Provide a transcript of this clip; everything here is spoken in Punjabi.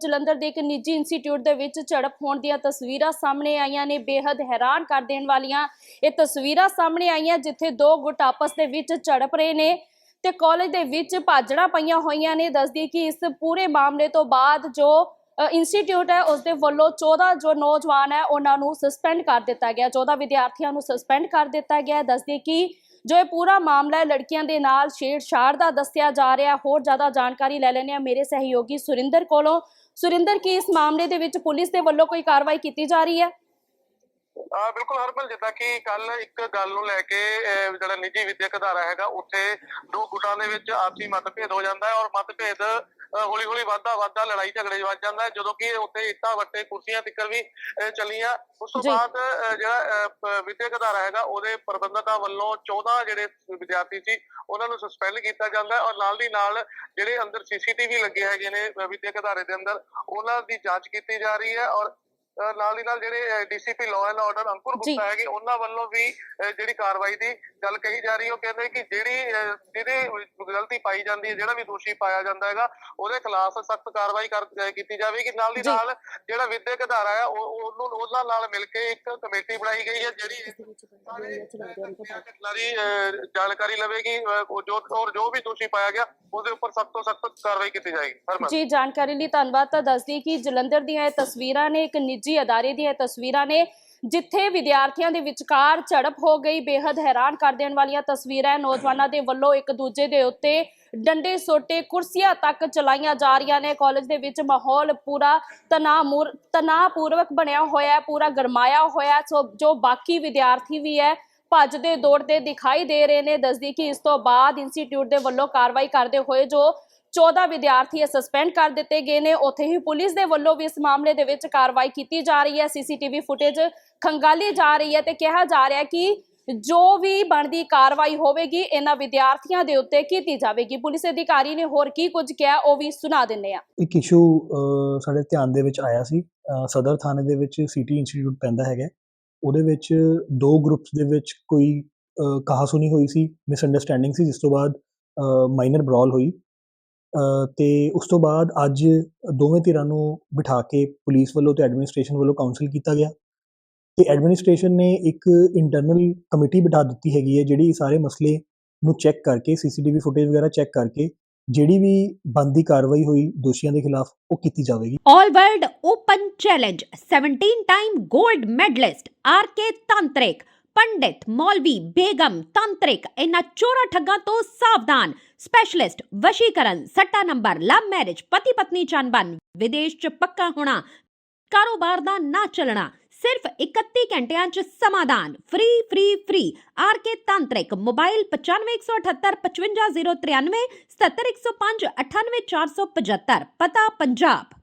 ਜਲੰਧਰ ਦੇ ਇੱਕ ਨਿੱਜੀ ਇੰਸਟੀਚਿਊਟ ਦੇ ਵਿੱਚ ਝੜਪ ਹੋਣ ਦੀਆਂ ਤਸਵੀਰਾਂ ਸਾਹਮਣੇ ਆਈਆਂ ਨੇ ਬੇहद ਹੈਰਾਨ ਕਰ ਦੇਣ ਵਾਲੀਆਂ ਇਹ ਤਸਵੀਰਾਂ ਸਾਹਮਣੇ ਆਈਆਂ ਜਿੱਥੇ ਦੋ ਗੁੱਟ ਆਪਸ ਦੇ ਵਿੱਚ ਝੜਪ ਰਹੇ ਨੇ ਤੇ ਕਾਲਜ ਦੇ ਵਿੱਚ ਭਾਜੜਾਂ ਪਈਆਂ ਹੋਈਆਂ ਨੇ। ਦੱਸਦੀ ਕਿ ਇਸ ਪੂਰੇ ਮਾਮਲੇ ਤੋਂ ਬਾਅਦ ਜੋ ਅ, ਇੰਸਟੀਚਿਊਟ ਹੈ ਉਸ ਦੇ ਵੱਲੋਂ 14 ਜੋ ਨੌਜਵਾਨ ਹੈ ਉਹਨਾਂ ਨੂੰ ਸਸਪੈਂਡ ਕਰ ਦਿੱਤਾ ਗਿਆ। 14 ਵਿਦਿਆਰਥੀਆਂ ਨੂੰ ਸਸਪੈਂਡ ਕਰ ਦਿੱਤਾ ਗਿਆ। ਦੱਸਦੀ ਕਿ ਜੋ ਇਹ ਪੂਰਾ ਮਾਮਲਾ ਹੈ, ਲੜਕੀਆਂ ਦੇ ਨਾਲ ਛੇੜਛਾੜ ਦਾ ਦੱਸਿਆ ਜਾ ਰਿਹਾ। ਹੋਰ ਜ਼ਿਆਦਾ ਜਾਣਕਾਰੀ ਲੈ ਲੈਣੇ ਆ ਮੇਰੇ ਸਹਿਯੋਗੀ ਸੁਰਿੰਦਰ ਕੋਲੋਂ। ਸੁਰਿੰਦਰ, ਕੀ ਇਸ ਮਾਮਲੇ ਦੇ ਵਿੱਚ ਪੁਲਿਸ ਦੇ ਵੱਲੋਂ ਕੋਈ ਕਾਰਵਾਈ ਕੀਤੀ ਜਾ ਰਹੀ ਹੈ? ਆ ਬਿਲਕੁਲ ਹਰਮਨ ਜਿੱਦਾਂ ਕਿ ਕੱਲ ਇੱਕ ਗੱਲ ਨੂੰ ਲੈ ਕੇ ਜਿਹੜਾ ਨਿੱਜੀ ਵਿਦਿਅਕ ਅਦਾਰਾ ਹੈਗਾ ਉੱਥੇ ਦੋ ਗੁੱਟਾਂ ਦੇ ਵਿੱਚ ਆਪਸੀ ਮਤਭੇਦ ਹੋ ਜਾਂਦਾ ਹੈ ਔਰ ਮਤਭੇਦ ਹੌਲੀ ਹੌਲੀ ਵੱਧਦਾ ਵੱਧਦਾ ਲੜਾਈ ਝਗੜੇ ਵੱਜ ਜਾਂਦਾ ਹੈ ਜਦੋਂ ਕਿ ਉੱਥੇ ਇੱਟਾਂ ਵੱਟੇ ਕੁਰਸੀਆਂ ਤਿੱਕਰ ਵੀ ਚੱਲੀਆਂ ਉਸ ਤੋਂ। ਬਾਅਦ ਜਿਹੜਾ ਵਿਦਿਅਕ ਅਦਾਰਾ ਹੈਗਾ ਉਹਦੇ ਪ੍ਰਬੰਧਕਾਂ ਵੱਲੋਂ 14 ਜਿਹੜੇ ਵਿਦਿਆਰਥੀ ਸੀ ਉਹਨਾਂ ਨੂੰ ਸਸਪੈਂਡ ਕੀਤਾ ਜਾਂਦਾ ਹੈ ਔਰ ਨਾਲ ਦੀ ਨਾਲ ਜਿਹੜੇ ਅੰਦਰ ਸੀਸੀਟੀਵੀ ਲੱਗੇ ਹੈਗੇ ਨੇ ਵਿਦਿਅਕ ਅਦਾਰੇ ਦੇ ਅੰਦਰ ਉਹਨਾਂ ਦੀ ਜਾਂਚ ਕੀਤੀ ਜਾ ਰਹੀ ਹੈ ਔਰ ਨਾਲ ਦੀ ਨਾਲ ਜਿਹੜੇ DCP law and order Ankur. Gupta ਹੈਗੇ ਉਹਨਾਂ ਵੱਲੋਂ ਵੀ ਜਿਹੜੀ ਕਾਰਵਾਈ ਦੀ ਗੱਲ ਕਹੀ ਜਾ ਰਹੀ ਹੈ। ਉਹ ਕਹਿੰਦੇ ਕਿ ਜਿਹੜੀ ਜਿਹਦੀ ਗਲਤੀ ਪਾਈ ਜਾਂਦੀ ਹੈ ਜਿਹੜਾ ਵੀ ਦੋਸ਼ੀ ਪਾਇਆ ਜਾਂਦਾ ਹੈਗਾ ਉਹਦੇ ਖਿਲਾਫ ਸਖਤ ਕਾਰਵਾਈ ਕੀਤੀ ਜਾਵੇਗੀ। ਨਾਲ ਦੀ। ਨਾਲ ਜਿਹੜਾ ਵਿਦਿਅਕ ਅਦਾਰਾ ਹੈ ਉਹ ਉਹਨੂੰ ਉਹਨਾਂ ਨਾਲ ਮਿਲ ਕੇ ਇੱਕ ਕਮੇਟੀ ਬਣਾਈ ਗਈ ਹੈ ਜਿਹੜੀ ਸਾਰੇ ਜਾਣਕਾਰੀ ਲਵੇਗੀ ਜੋ ਔਰ ਜੋ ਵੀ ਦੋਸ਼ੀ ਪਾਇਆ ਗਿਆ ਉਹਦੇ ਉੱਪਰ ਸਖਤ ਤੋਂ ਸਖਤ ਕਾਰਵਾਈ ਕੀਤੀ ਜਾਏਗੀ। ਜੀ ਜਾਣਕਾਰੀ ਲਈ ਧੰਨਵਾਦ ਤਾਂ ਦੱਸਦੀ ਕਿ ਜਲੰਧਰ ਦੀਆਂ ਇਹ ਤਸਵੀਰਾਂ ਨੇ ਇੱਕ ਨਿੱਜੀ ਅਦਾਰੇ ਦੀਆਂ ਤਸਵੀਰਾਂ ਨੇ, ਜਿੱਥੇ ਵਿਦਿਆਰਥੀਆਂ ਦੇ ਵਿਚਕਾਰ ਝੜਪ ਹੋ ਗਈ। ਬੇहद ਹੈਰਾਨ ਕਰ ਦੇਣ ਵਾਲੀਆਂ ਤਸਵੀਰਾਂ ਨੌਜਵਾਨਾਂ ਦੇ ਵੱਲੋਂ ਇੱਕ ਦੂਜੇ ਦੇ ਉੱਤੇ ਡੰਡੇ ਸੋਟੇ ਕੁਰਸੀਆਂ ਤੱਕ ਚਲਾਈਆਂ ਜਾ ਰਹੀਆਂ ਨੇ। ਕਾਲਜ ਦੇ ਵਿੱਚ ਮਾਹੌਲ ਪੂਰਾ ਤਣਾਅ ਤਣਾਅਪੂਰਵਕ ਬਣਿਆ ਹੋਇਆ ਹੈ, ਪੂਰਾ ਗਰਮਾਇਆ ਹੋਇਆ ਸੋ ਜੋ ਬਾਕੀ ਵਿਦਿਆਰਥੀ ਵੀ ਹੈ ਭੱਜਦੇ ਦੌੜਦੇ ਦਿਖਾਈ ਦੇ ਰਹੇ ਨੇ। ਦੱਸਦੀ ਕਿ ਇਸ ਤੋਂ ਬਾਅਦ ਇੰਸਟੀਚਿਊਟ ਦੇ ਵੱਲੋਂ ਕਾਰਵਾਈ ਕਰਦੇ ਹੋਏ ਜੋ 14 ਵਿਦਿਆਰਥੀ ਸਸਪੈਂਡ ਕਰ ਦਿੱਤੇ ਗਏ ਨੇ। ਉੱਥੇ ਹੀ ਪੁਲਿਸ ਦੇ ਵੱਲੋਂ ਵੀ ਇਸ ਮਾਮਲੇ ਦੇ ਵਿੱਚ ਕਾਰਵਾਈ ਕੀਤੀ ਜਾ ਰਹੀ ਹੈ। ਸੀਸੀਟੀਵੀ ਫੁਟੇਜ ਖੰਗਾਲੀ ਜਾ ਰਹੀ ਹੈ ਤੇ ਕਿਹਾ ਜਾ ਰਿਹਾ ਕਿ ਜੋ ਵੀ ਬਣਦੀ ਕਾਰਵਾਈ ਹੋਵੇਗੀ ਇਹਨਾਂ ਵਿਦਿਆਰਥੀਆਂ ਦੇ ਉੱਤੇ ਕੀਤੀ ਜਾਵੇਗੀ। ਪੁਲਿਸ ਅਧਿਕਾਰੀ ਨੇ ਹੋਰ ਕੀ ਕੁਝ ਕਿਹਾ ਉਹ ਵੀ ਸੁਣਾ ਦਿੰਨੇ ਆ ਇੱਕ ਇਸ਼ੂ ਸਾਡੇ ਧਿਆਨ ਦੇ ਵਿੱਚ ਆਇਆ ਸੀ। ਸਦਰ ਥਾਣੇ ਦੇ ਵਿੱਚ ਸਿਟੀ ਇੰਸਟੀਚਿਊਟ ਪੈਂਦਾ ਹੈਗਾ। ਉਹਦੇ ਵਿੱਚ ਦੋ ਗਰੁੱਪਸ ਦੇ ਵਿੱਚ ਕੋਈ ਅ, ਕਹਾਸੁਣੀ ਹੋਈ ਸੀ ਮਿਸਅੰਡਰਸਟੈਂਡਿੰਗ ਸੀ ਜਿਸ ਤੋਂ ਬਾਅਦ ਮਾਈਨਰ ਬ੍ਰੌਲ ਹੋਈ। ਅ, ਉਸ ਤੋਂ ਬਾਅਦ ਅੱਜ ਦੋਵੇਂ ਧਿਰਾਂ ਨੂੰ ਬਿਠਾ ਕੇ ਪੁਲਿਸ ਵੱਲੋਂ ਤੇ ਐਡਮਿਨਿਸਟ੍ਰੇਸ਼ਨ ਵੱਲੋਂ ਕਾਉਂਸਲ ਕੀਤਾ ਗਿਆ। ਤੇ ਐਡਮਿਨਿਸਟ੍ਰੇਸ਼ਨ ਨੇ ਇੱਕ ਇੰਟਰਨਲ ਕਮੇਟੀ ਬਿਠਾ ਦਿੱਤੀ ਹੈਗੀ ਹੈ ਜਿਹੜੀ ਸਾਰੇ ਮਸਲੇ ਨੂੰ ਚੈੱਕ ਕਰਕੇ ਸੀਸੀਟੀਵੀ ਫੁਟੇਜ ਵਗੈਰਾ ਚੈੱਕ ਕਰਕੇ ਜਿਹੜੀ ਵੀ ਬੰਦੀ ਕਾਰਵਾਈ ਹੋਈ ਦੋਸ਼ੀਆਂ ਦੇ ਖਿਲਾਫ ਉਹ ਕੀਤੀ ਜਾਵੇਗੀ। All World Open Challenge 17 time gold medalist RK Tantrik ਪੰਡਿਤ ਮੌਲਵੀ ਬੇਗਮ ਤੰਤਰਿਕ ਇਹਨਾਂ ਚੋਰਾ ਠੱਗਾਂ ਤੋਂ ਸਾਵਧਾਨ ਸਪੈਸ਼ਲਿਸਟ ਵਸ਼ੀਕਰਨ ਸੱਟਾ ਨੰਬਰ ਲਵ ਮੈਰਿਜ ਪਤੀ ਪਤਨੀ ਚੰਬਨ ਵਿਦੇਸ਼ ਚ ਪੱਕਾ ਹੋਣਾ ਕਾਰੋਬਾਰ ਦਾ ਨਾ ਚੱਲਣਾ ਸਿਰਫ 31 ਘੰਟਿਆਂ ਚ ਸਮਾਧਾਨ free free free RK ਤੰਤਰਿਕ mobile 9518 55093 77105 98475 ਪਤਾ ਪੰਜਾਬ